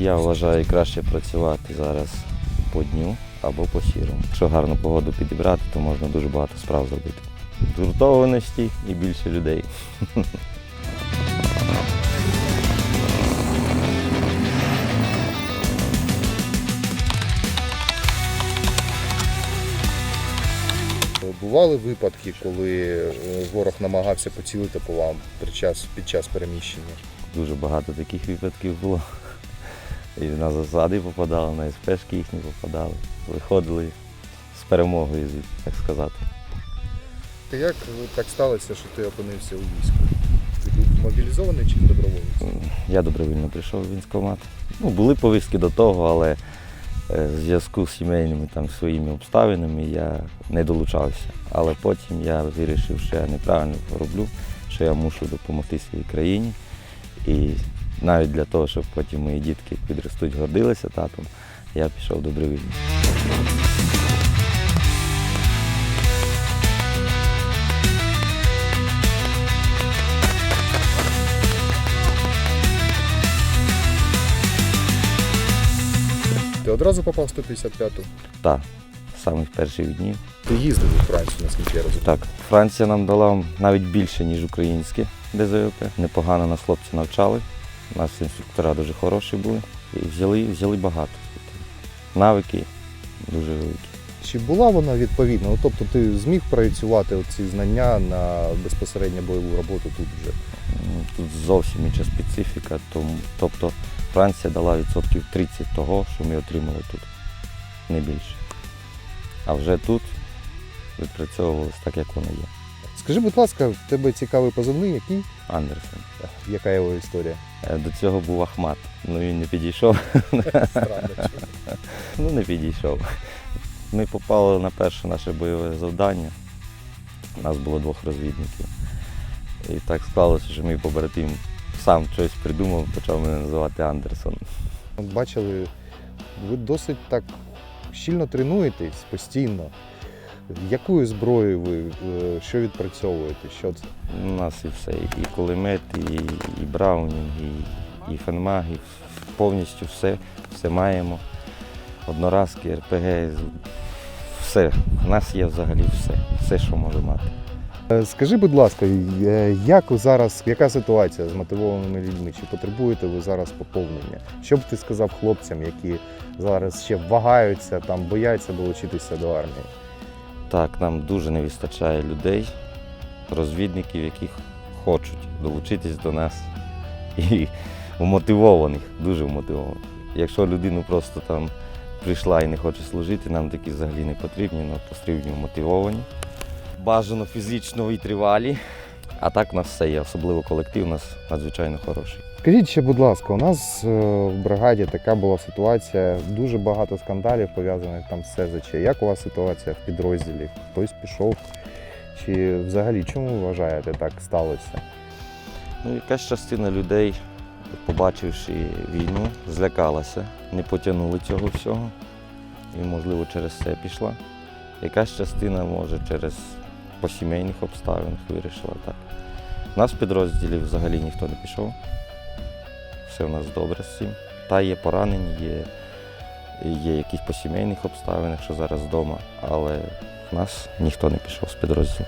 Я вважаю краще працювати зараз по дню або по сірому. Якщо гарну погоду підібрати, то можна дуже багато справ зробити. Згуртованості і більше людей. Бували випадки, коли е, ворог намагався поцілити по вам під час, під час переміщення. Дуже багато таких випадків було. І на засади попадали, на СПшки їхні попадали. Виходили з перемогою, так сказати. Та як так сталося, що ти опинився у війську? Ти був мобілізований чи доброволець? Я добровільно прийшов в військкомат. Ну, були повістки до того, але е, в зв'язку з сімейними там своїми обставинами я не долучався. Але потім я вирішив, що я неправильно роблю, що я мушу допомогти своїй країні. І навіть для того, щоб потім мої дітки підростуть, гордилися татом, я пішов добровільно. Ти одразу попав в 155-ту? Так, з самих перших днів. Ти їздив у Францію, наскільки я розумію. Так, Франція нам дала навіть більше, ніж українське ДЗОП. Непогано нас хлопці навчали. У нас інструктора дуже хороші були. І взяли, взяли багато. Навики дуже великі. Чи була вона відповідна? Ну, тобто ти зміг проєцювати ці знання на безпосередньо бойову роботу тут вже? Тут зовсім інша специфіка. Тому, тобто Франція дала відсотків 30 того, що ми отримали тут. Не більше. А вже тут відпрацьовувалось так, як воно є. Скажи, будь ласка, в тебе цікавий позивний, який? Андерсен. Яка його історія? Е, До цього був Ахмат. Ну він не підійшов. Странно. Ну, не підійшов. Ми попали на перше наше бойове завдання. У нас було двох розвідників. І так склалося, що мій побратим сам щось придумав, почав мене називати Андерсон. Бачили, ви досить так щільно тренуєтесь постійно. Якою зброєю ви е, що відпрацьовуєте? Що це? У нас і все, і кулемет, і, і браунінг, і, і фенмаг, і повністю все, все маємо. Одноразки, РПГ, все. У нас є взагалі все, все, що може мати. Е, Скажи, будь ласка, е, як зараз, яка ситуація з мотивованими людьми? Чи потребуєте ви зараз поповнення? Що б ти сказав хлопцям, які зараз ще вагаються, там бояться долучитися до армії? Так, нам дуже не вистачає людей, розвідників, які хочуть долучитись до нас і вмотивованих, дуже вмотивованих. Якщо людину просто там прийшла і не хоче служити, нам такі взагалі не потрібні, але потрібні вмотивовані. Бажано фізично витривалі. А так у нас все є, особливо колектив у нас надзвичайно хороший. Скажіть ще, будь ласка, у нас е, в бригаді така була ситуація, дуже багато скандалів пов'язаних там з СЗЧ. Як у вас ситуація в підрозділі? Хтось пішов? Чи взагалі чому ви вважаєте так сталося? Ну, якась частина людей, побачивши війну, злякалася, не потягнули цього всього. І, можливо, через це пішла. Якась частина, може, через по сімейних обставинах вирішила так. Нас в підрозділі взагалі ніхто не пішов. Все у нас добре з цим. Та є поранені, є, є якісь по сімейних обставинах, що зараз вдома, але в нас ніхто не пішов з підрозділу.